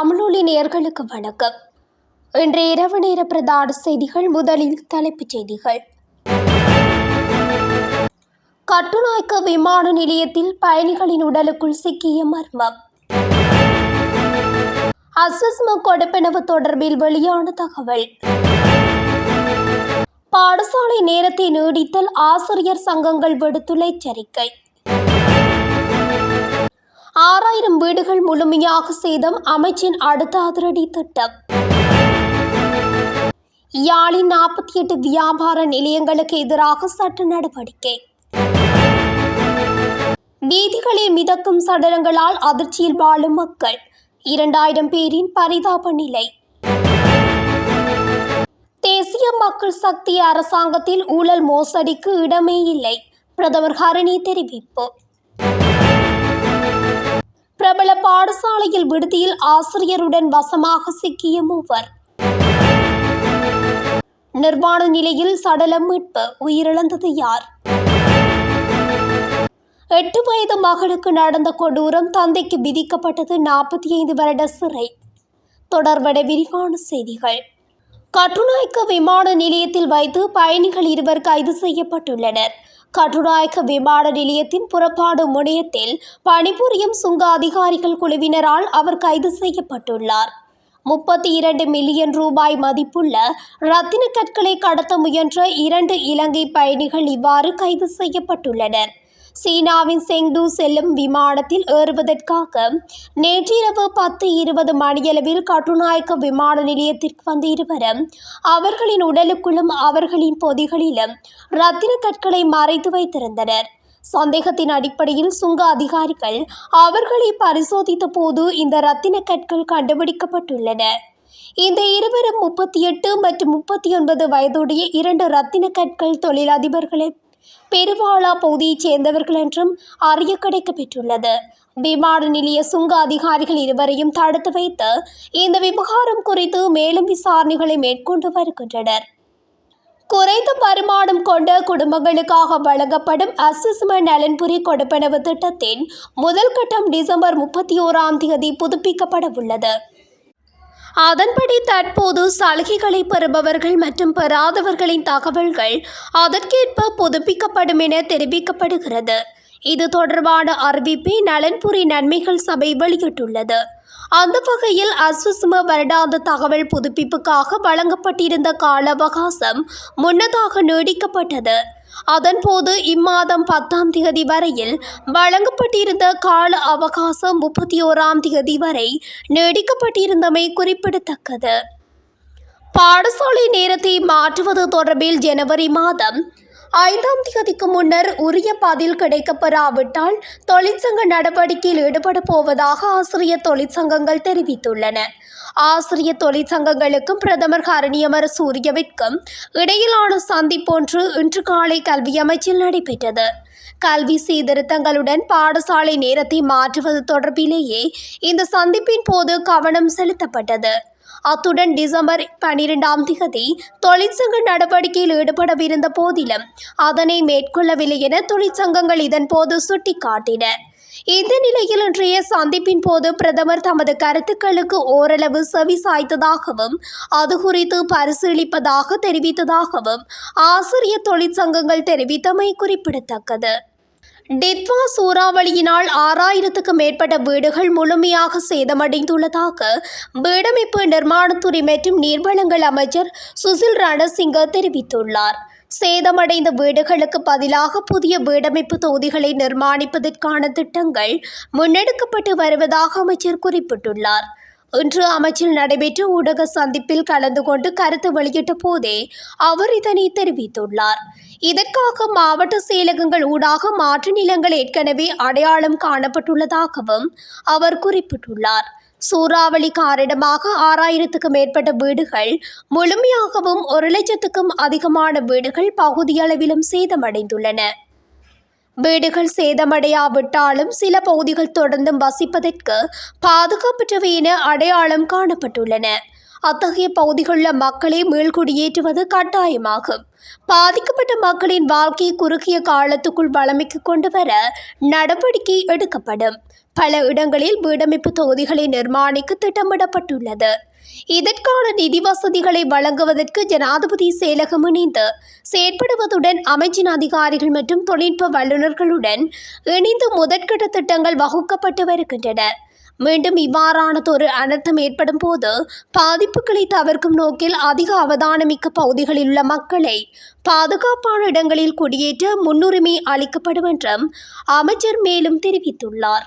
தமிழொலி நேயர்களுக்கு வணக்கம். இன்றைய இரவு நேர பிரதான செய்திகள் முதலில் தலைப்புச் செய்திகள். கட்டுநாய்க்கு விமான நிலையத்தில் பயணிகளின் உடலுக்குள் சிக்கிய மர்மம். அசஸ்ம கொடுப்பனவு தொடர்பில் வெளியான தகவல். பாடசாலை நேரத்தை நீடித்தல் ஆசிரியர் சங்கங்கள் விடுத்துள்ள எச்சரிக்கை. ஆறாயிரம் வீடுகள் முழுமையாக சேதம் அமைச்சின் அடுத்த அதிரடி திட்டம். யாழின் நாற்பத்தி எட்டு வியாபார நிலையங்களுக்கு எதிராக சட்ட நடவடிக்கை. வீதிகளில் மிதக்கும் சடலங்களால் அதிர்ச்சியில் வாழும் மக்கள். இரண்டாயிரம் பேரின் பரிதாப நிலை. தேசிய மக்கள் சக்தி அரசாங்கத்தில் ஊழல் மோசடிக்கு இடமே இல்லை. பிரதமர் ஹரணி தெரிவிப்பு. பிரபல பாடசாலையில் விடுதியில் ஆசிரியருடன் வசமாக சிக்கிய மூவர். நிர்வாண நிலையில் சடலம் மீட்பு உயிரிழந்தது யார்? எட்டு வயது மகளுக்கு நடந்த கொடூரம் தந்தைக்கு விதிக்கப்பட்டது நாற்பத்தி ஐந்து வருட சிறை. தொடர்பட விரிவான செய்திகள். கட்டுநாயக்க விமான நிலையத்தில் வைத்து பயணிகள் இருவர் கைது செய்யப்பட்டுள்ளனர். கட்டுநாயக்க விமான நிலையத்தின் புறப்பாடு முனையத்தில் பணிபுரியும் சுங்க அதிகாரிகள் குழுவினரால் அவர் கைது செய்யப்பட்டுள்ளார். முப்பத்தி இரண்டு மில்லியன் ரூபாய் மதிப்புள்ள ரத்தின கற்களை கடத்த முயன்ற இரண்டு இலங்கை பயணிகள் இவ்வாறு கைது செய்யப்பட்டுள்ளனர். சீனாவின் செங்டு செல்லும் விமானத்தில் ஏறுவதற்காக நேற்றிரவு பத்து இருபது மணியளவில் கட்டுநாயக்க விமான நிலையத்திற்கு வந்த இருவரும் அவர்களின் உடலுக்குள்ளும் அவர்களின் பொதிகளிலும் ரத்தின கற்களை மறைத்து வைத்திருந்தனர். சந்தேகத்தின் அடிப்படையில் சுங்க அதிகாரிகள் அவர்களை பரிசோதித்த போது இந்த ரத்தின கற்கள் கண்டுபிடிக்கப்பட்டுள்ளன. இந்த இருவரும் முப்பத்தி எட்டு மற்றும் முப்பத்தி ஒன்பது வயதுடைய இரண்டு ரத்தின கற்கள் தொழிலதிபர்களை பெருவாளா பகுதியைச் சேர்ந்தவர்கள் என்றும் அறிய கிடைக்கப்பெற்றுள்ளது விமான நிலைய சுங்க அதிகாரிகள் இருவரையும் தடுத்து வைத்து இந்த விவகாரம் குறித்து மேலும் விசாரணைகளை மேற்கொண்டு வருகின்றனர். குறைந்த வருமானம் கொண்ட குடும்பங்களுக்காக வழங்கப்படும் அசிஸ்ம நலன்புரி கொடுப்பனவு திட்டத்தின் முதல் கட்டம் டிசம்பர் முப்பத்தி ஓராம் தேதி புதுப்பிக்கப்பட உள்ளது அதன்படி தற்போது சலுகைகளை பெறுபவர்கள் மற்றும் பெறாதவர்களின் தகவல்கள் அதற்கேற்ப புதுப்பிக்கப்படும் என தெரிவிக்கப்படுகிறது. இது தொடர்பான அறிவிப்பை நலன்புரி நன்மைகள் சபை வெளியிட்டுள்ளது. அந்த வகையில் அஸ்வசும வருடாந்த தகவல் புதுப்பிப்புக்காக வழங்கப்பட்டிருந்த கால அவகாசம் முன்னதாக நீடிக்கப்பட்டது. அதன்போது இம்மாதம் பத்தாம் தேதி வரையில் வழங்கப்பட்டிருந்த கால அவகாசம் முப்பத்தி ஓராம் தேதி வரை நீடிக்கப்பட்டிருந்தமை குறிப்பிடத்தக்கது. பாடசாலை நேரத்தை மாற்றுவது தொடர்பில் ஜனவரி மாதம் ஐந்தாம் தேதிக்கு முன்னர் உரிய பதில் கிடைக்கப்பெறாவிட்டால் தொழிற்சங்க நடவடிக்கையில் ஈடுபட போவதாக ஆசிரியர் தொழிற்சங்கங்கள் தெரிவித்துள்ளன. ஆசிரிய தொழிற்சங்கங்களுக்கும் பிரதமர் ஹரணியமர சூரியவிற்கும் இடையிலான சந்திப்பொன்று இன்று காலை கல்வி அமைச்சில் நடைபெற்றது. கல்வி சீர்திருத்தங்களுடன் பாடசாலை நேரத்தை மாற்றுவது தொடர்பிலேயே இந்த சந்திப்பின் போது கவனம் செலுத்தப்பட்டது. அத்துடன் டிசம்பர் பனிரெண்டாம் திகதி தொழிற்சங்க நடவடிக்கையில் ஈடுபடவிருந்த போதிலும் அதனை மேற்கொள்ளவில்லை என தொழிற்சங்கங்கள் இதன்போது சுட்டிக்காட்டின. இந்த நிலையில் இன்றைய சந்திப்பின் போது பிரதமர் தமது கருத்துக்களுக்கு ஓரளவு செவி சாய்த்ததாகவும் அது குறித்து பரிசீலிப்பதாக தெரிவித்ததாகவும் ஆசிரியர் தொழிற்சங்கங்கள் தெரிவித்தமை குறிப்பிடத்தக்கது. டிட்வா சூறாவளியினால் ஆறாயிரத்துக்கு மேற்பட்ட வீடுகள் முழுமையாக சேதமடைந்துள்ளதாக வீடமைப்பு நிர்மாணத்துறை மற்றும் நீர்வளங்கள் அமைச்சர் சுசில் ரணசிங்க தெரிவித்துள்ளார். சேதமடைந்த வீடுகளுக்கு பதிலாக புதிய வீடமைப்பு தொகுதிகளை நிர்மாணிப்பதற்கான திட்டங்கள் முன்னெடுக்கப்பட்டு வருவதாக அமைச்சர் குறிப்பிட்டுள்ளார். இன்று அமைச்சில் நடைபெற்ற ஊடக சந்திப்பில் கலந்து கொண்டு கருத்து வெளியிட்ட போதே அவர் இதனை தெரிவித்துள்ளார். இதற்காக மாவட்ட செயலகங்கள் ஊடாக மாற்று நிலங்கள் ஏற்கனவே அடையாளம் காணப்பட்டுள்ளதாகவும் அவர் குறிப்பிட்டுள்ளார். சூறாவளி காரணமாக ஆறாயிரத்துக்கு மேற்பட்ட வீடுகள் முழுமையாகவும் ஒரு லட்சத்துக்கும் அதிகமான வீடுகள் பகுதியளவிலும் சேதமடைந்துள்ளன. வீடுகள் சேதமடையாவிட்டாலும் சில பகுதிகள் தொடர்ந்தும் வசிப்பதற்கு பாதுகாப்பற்றவை என அடையாளம் காணப்பட்டுள்ளன. அத்தகைய பகுதிகளில் மக்களை மீள்குடியேற்றுவது கட்டாயமாகும். பாதிக்கப்பட்ட மக்களின் வாழ்க்கையை குறுகிய காலத்துக்குள் வளமைக்கு கொண்டு வர நடவடிக்கை எடுக்கப்படும். பல இடங்களில் வீடமைப்பு தொகுதிகளை நிர்மாணிக்க திட்டமிடப்பட்டுள்ளது. இதற்கான நிதி வசதிகளை வழங்குவதற்கு ஜனாதிபதி செயலகம் இணைந்து செயற்படுவதுடன் அமைச்சின் அதிகாரிகள் மற்றும் தொழில்நுட்ப வல்லுநர்களுடன் இணைந்து முதற்கட்ட திட்டங்கள் வகுக்கப்பட்டு வருகின்றன. மீண்டும் இவ்வாறானதொரு அனர்த்தம் ஏற்படும் போது பாதிப்புகளை தவிர்க்கும் நோக்கில் அதிக அவதானமிக்க பகுதிகளில் உள்ள மக்களை பாதுகாப்பான இடங்களில் குடியேற்ற முன்னுரிமை அளிக்கப்படும் என்றும் அமைச்சர் மேலும் தெரிவித்துள்ளார்.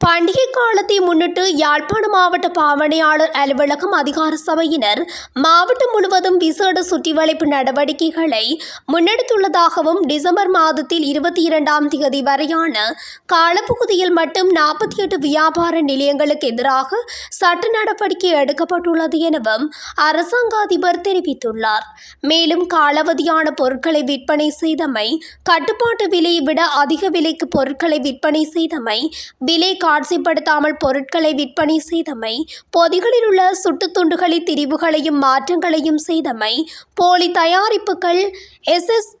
பண்டிகை காலத்தை முன்னிட்டு யாழ்ப்பாண மாவட்ட பாவனையாளர் அலுவலகம் அதிகார சபையினர் மாவட்டம் முழுவதும் விசேட சுற்றிவளைப்பு நடவடிக்கைகளை முன்னெடுத்துள்ளதாகவும் டிசம்பர் மாதத்தில் இருபத்தி இரண்டாம் தேதி வரையான காலப்பகுதியில் மட்டும் நாற்பத்தி எட்டு வியாபார நிலையங்களுக்கு எதிராக சட்ட நடவடிக்கை எடுக்கப்பட்டுள்ளது எனவும் அரசாங்க அதிபர் தெரிவித்துள்ளார். மேலும் காலாவதியான பொருட்களை விற்பனை செய்தமை கட்டுப்பாட்டு விலையை விட அதிக விலைக்கு பொருட்களை விற்பனை செய்தமை விலை காட்சிப்படுத்தாமல் பொருட்களை விற்பனை செய்தமை பொதிகளில் உள்ள சுட்டுத்துண்டுகளின் திரிவுகளையும் மாற்றங்களையும் செய்தமை போலி தயாரிப்புகள் எஸ்எஸ்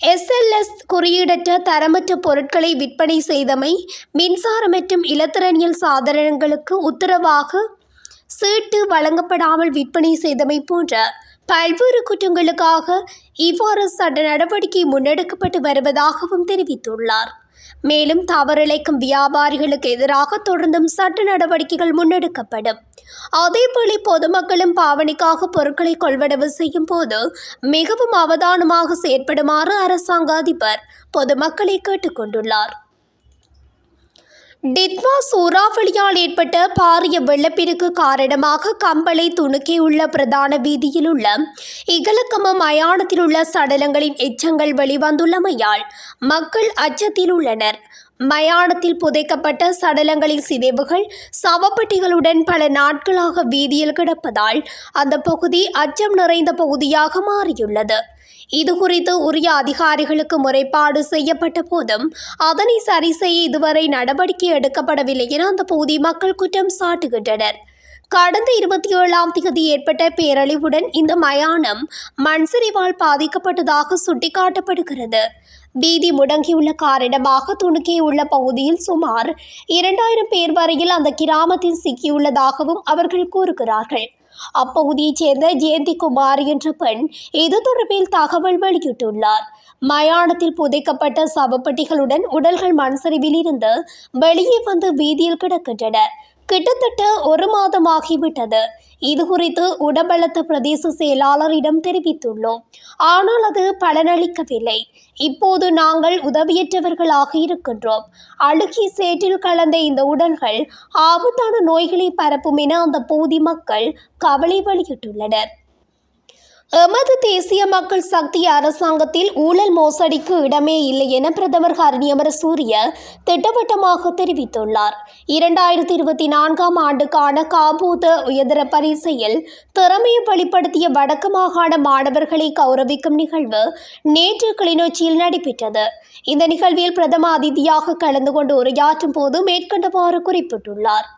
எஸ்எல்எஸ் குறியீடற்ற தரமற்ற பொருட்களை விற்பனை செய்தமை மின்சாரம் மற்றும் இலத்திரனியல் சாதனங்களுக்கு உத்தரவாக சீட்டு வழங்கப்படாமல் விற்பனை செய்தமை போன்ற பல்வேறு குற்றங்களுக்காக இவ்வாறு சட்ட நடவடிக்கை முன்னெடுக்கப்பட்டு வருவதாகவும் தெரிவித்துள்ளார். மேலும் தவறிழைக்கும் வியாபாரிகளுக்கு எதிராக தொடர்ந்தும் சட்ட நடவடிக்கைகள் முன்னெடுக்கப்படும். அதேபோல பொதுமக்களும் பாவனைக்காக பொருட்களை கொள்வனவு செய்யும் போது மிகவும் அவதானமாக செயற்படுமாறு அரசாங்க அதிபர் பொதுமக்களை கேட்டுக்கொண்டுள்ளார். டிட்வா சூறாவளியால் ஏற்பட்ட பாரிய வெள்ளப்பெருக்கு காரணமாக கம்பளை துணுக்கியுள்ள பிரதான வீதியில் உள்ள இகலக்கம மயானத்தில் உள்ள சடலங்களின் எச்சங்கள் வெளிவந்துள்ளமையால் மக்கள் அச்சத்தில் உள்ளனர். மயானத்தில் புதைக்கப்பட்ட சடலங்களின் சிதைவுகள் சவப்பெட்டிகளுடன் பல நாட்களாக வீதியில் கிடப்பதால் அந்த பகுதி அச்சம் நிறைந்த பகுதியாக மாறியுள்ளது. இது குறித்து உரிய அதிகாரிகளுக்கு முறைப்பாடு செய்யப்பட்ட போதும் அதனை சரி செய்ய இதுவரை நடவடிக்கை எடுக்கப்படவில்லை என அந்த பகுதி மக்கள் குற்றம் சாட்டுகின்றனர். கடந்த இருபத்தி ஏழாம் தேதி ஏற்பட்ட பேரழிவுடன் இந்த மயானம் மண் சரிவால் பாதிக்கப்பட்டதாக சுட்டிக்காட்டப்படுகிறது. வீதி முடங்கியுள்ள காரணமாக துணுக்கியுள்ள பகுதியில் சுமார் இரண்டாயிரம் பேர் வரையில் அந்த கிராமத்தில் சிக்கியுள்ளதாகவும் அவர்கள் கூறுகிறார்கள். அப்பகுதியைச் சேர்ந்த ஜெயந்தி குமார் என்ற பெண் இது தொடர்பில் தகவல் வெளியிட்டுள்ளார். மயானத்தில் புதைக்கப்பட்ட சவப்பெட்டிகளுடன் உடல்கள் மண்சரிவில் இருந்து வெளியே வந்து வீதியில் கிடக்கின்றன. கிட்டத்தட்ட ஒரு மாதமாகிவிட்டது. இது குறித்து உடம்பலத்த பிரதேச செயலாளரிடம் தெரிவித்துள்ளோம். ஆனால் அது பலனளிக்கவில்லை. இப்போது நாங்கள் உதவியற்றவர்களாக இருக்கின்றோம். அழுகி சேற்றில் கலந்த இந்த உடல்கள் ஆபத்தான நோய்களை பரப்பும் என அந்த பகுதி மக்கள் கவலை வெளியிட்டுள்ளனர். எமது தேசிய மக்கள் சக்தி அரசாங்கத்தில் ஊழல் மோசடிக்கு இடமே இல்லை என பிரதமர் ஹரணியமர சூரிய திட்டவட்டமாக தெரிவித்துள்ளார். இரண்டாயிரத்தி இருபத்தி நான்காம் ஆண்டுக்கான காபூத உயர்தர பரிசையில் திறமையை வெளிப்படுத்திய வடக்கு மாகாண மாணவர்களை கௌரவிக்கும் நிகழ்வு நேற்று கிளிநொச்சியில் நடைபெற்றது. இந்த நிகழ்வில் பிரதம அதிதியாக கலந்து கொண்டு உரையாற்றும் போது மேற்கண்டவாறு குறிப்பிட்டுள்ளார்.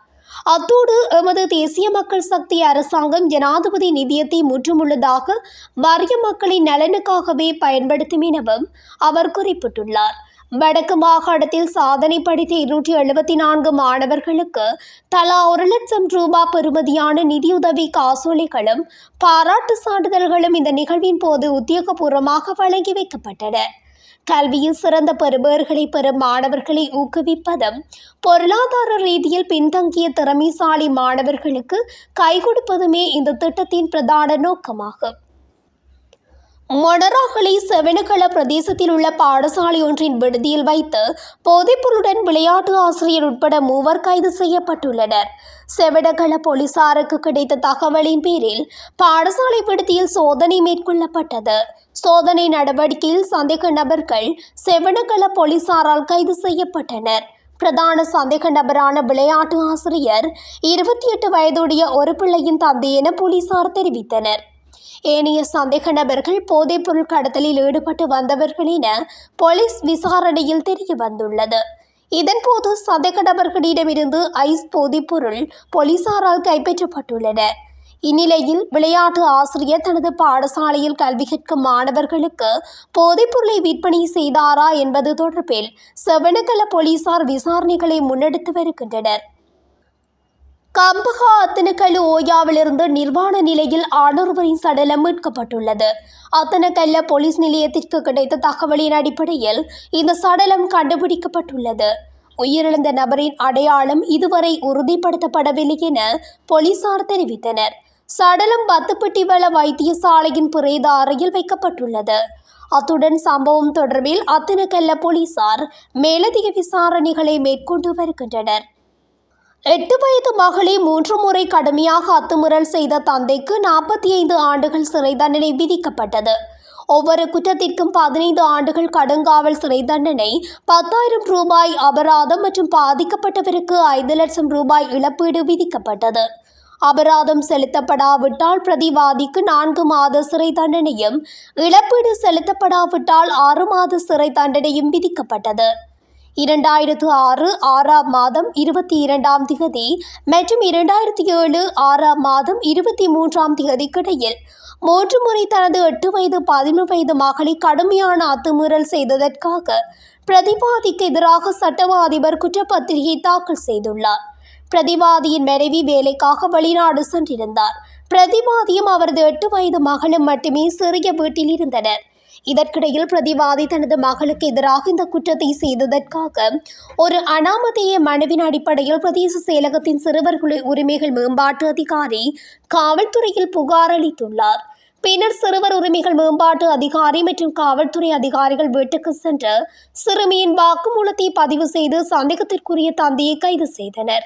அத்தோடு எமது தேசிய மக்கள் சக்தி அரசாங்கம் ஜனாதிபதி நிதியத்தை முற்றுமுள்ளதாக வறிய மக்களின் நலனுக்காகவே பயன்படுத்தும் எனவும் அவர் குறிப்பிட்டுள்ளார். வடக்கு மாகாணத்தில் சாதனை படித்த இருநூற்றி எழுபத்தி நான்கு மாணவர்களுக்கு தலா ஒரு லட்சம் ரூபாய் பெறுமதியான நிதியுதவி காசோலைகளும் பாராட்டு சான்றிதழ்களும் இந்த நிகழ்வின் போது உத்தியோகபூர்வமாக வழங்கி வைக்கப்பட்டன. கல்வியில் சிறந்த பெறுபவர்களை பெறும் மாணவர்களை ஊக்குவிப்பதும் பொருளாதார ரீதியில் பின்தங்கிய திறமைசாலி மாணவர்களுக்கு கை கொடுப்பதுமே இந்த திட்டத்தின் பிரதான நோக்கமாகும். மொனராகலை செவனகள பிரதேசத்தில் உள்ள பாடசாலை ஒன்றின் விடுதியில் வைத்து போதைப்பொருளுடன் விளையாட்டு ஆசிரியர் உட்பட மூவர் கைது செய்யப்பட்டுள்ளனர். செவடகள போலீசாருக்கு கிடைத்த தகவலின் பேரில் பாடசாலை விடுதியில் சோதனை மேற்கொள்ளப்பட்டது. சோதனை நடவடிக்கையில் சந்தேக நபர்கள் செவனகல போலீசாரால் கைது செய்யப்பட்டனர். பிரதான சந்தேக நபரான விளையாட்டு ஆசிரியர் இருபத்தி எட்டு வயதுடைய ஒரு பிள்ளையின் தந்தை என போலீசார் தெரிவித்தனர். ஏனைய சந்தேக நபர்கள் போதைப்பொருள் கடத்தலில் ஈடுபட்டு வந்தவர்கள் என போலீஸ் விசாரணையில் தெரிய வந்துள்ளது. இதன்போது சந்தேக நபர்களிடமிருந்து ஐஸ் போதைப்பொருள் போலீசாரால் கைப்பற்றப்பட்டுள்ளன. இந்நிலையில் விளையாட்டு ஆசிரியர் தனது பாடசாலையில் கல்வி கற்கும் மாணவர்களுக்கு போதைப்பொருளை விற்பனை செய்தாரா என்பது தொடர்பில் செவனகல போலீசார் விசாரணைகளை முன்னெடுத்து வருகின்றனர். கம்பஹா அத்தனக்கல்லு ஓயாவிலிருந்து நிர்வாண நிலையில் ஆணொருவரின் சடலம் மீட்கப்பட்டுள்ளது. அத்தனக்கல்ல போலீஸ் நிலையத்திற்கு கிடைத்த தகவலின் அடிப்படையில் இந்த சடலம் கண்டுபிடிக்கப்பட்டுள்ளது. உயிரிழந்த நபரின் அடையாளம் இதுவரை உறுதிப்படுத்தப்படவில்லை என போலீசார் தெரிவித்தனர். சடலம் பத்துப்பட்டிவள வைத்தியசாலையின் பிரேத அறையில் வைக்கப்பட்டுள்ளது. அத்துடன் சம்பவம் தொடர்பில் அத்தனக்கல்ல போலீசார் மேலதிக விசாரணைகளை மேற்கொண்டு வருகின்றனர். எட்டு வயது மகளை மூன்று முறை கடுமையாக அத்துமுறல் செய்த தந்தைக்கு நாற்பத்தி ஐந்து ஆண்டுகள் சிறை தண்டனை விதிக்கப்பட்டது. ஒவ்வொரு குற்றத்திற்கும் பதினைந்து ஆண்டுகள் கடுங்காவல் சிறை தண்டனை பத்தாயிரம் ரூபாய் அபராதம் மற்றும் பாதிக்கப்பட்டவருக்கு ஐந்து லட்சம் ரூபாய் இழப்பீடு விதிக்கப்பட்டது. அபராதம் செலுத்தப்படாவிட்டால் பிரதிவாதிக்கு நான்கு மாத சிறை தண்டனையும் இழப்பீடு செலுத்தப்படாவிட்டால் ஆறு மாத சிறை தண்டனையும் விதிக்கப்பட்டது. இரண்டாயிரத்து ஆறு ஆறாம் மாதம் இருபத்தி இரண்டாம் திகதி மற்றும் இரண்டாயிரத்தி ஏழு ஆறாம் மாதம் இருபத்தி மூன்றாம் திகதிக்கிடையில். மூன்று முறை தனது எட்டு வயது பதினொரு வயது மகளை கடுமையான அத்துமீறல் செய்ததற்காக பிரதிவாதிக்கு எதிராக சட்டமா அதிபர் குற்றப்பத்திரிகை தாக்கல் செய்துள்ளார். பிரதிவாதியின் மனைவி வேலைக்காக வெளிநாடு சென்றிருந்தார். பிரதிவாதியும் அவரது எட்டு வயது மகளும் மட்டுமே சிறிய வீட்டில் இருந்தனர். இதற்கிடையில் பிரதிவாதி தனது மகளுக்கு எதிராக இந்த குற்றத்தை செய்ததற்காக ஒரு அனாமதேய மனுவின் அடிப்படையில் பிரதேச செயலகத்தின் சிறுவர்கள் உரிமைகள் மேம்பாட்டு அதிகாரி காவல்துறையில் புகார் அளித்துள்ளார். பின்னர் சிறுவர் உரிமைகள் மேம்பாட்டு அதிகாரி மற்றும் காவல்துறை அதிகாரிகள் வீட்டுக்கு சென்று சிறுமியின் வாக்குமூலத்தை பதிவு செய்து சந்தேகத்திற்குரிய தந்தையை கைது செய்தனர்.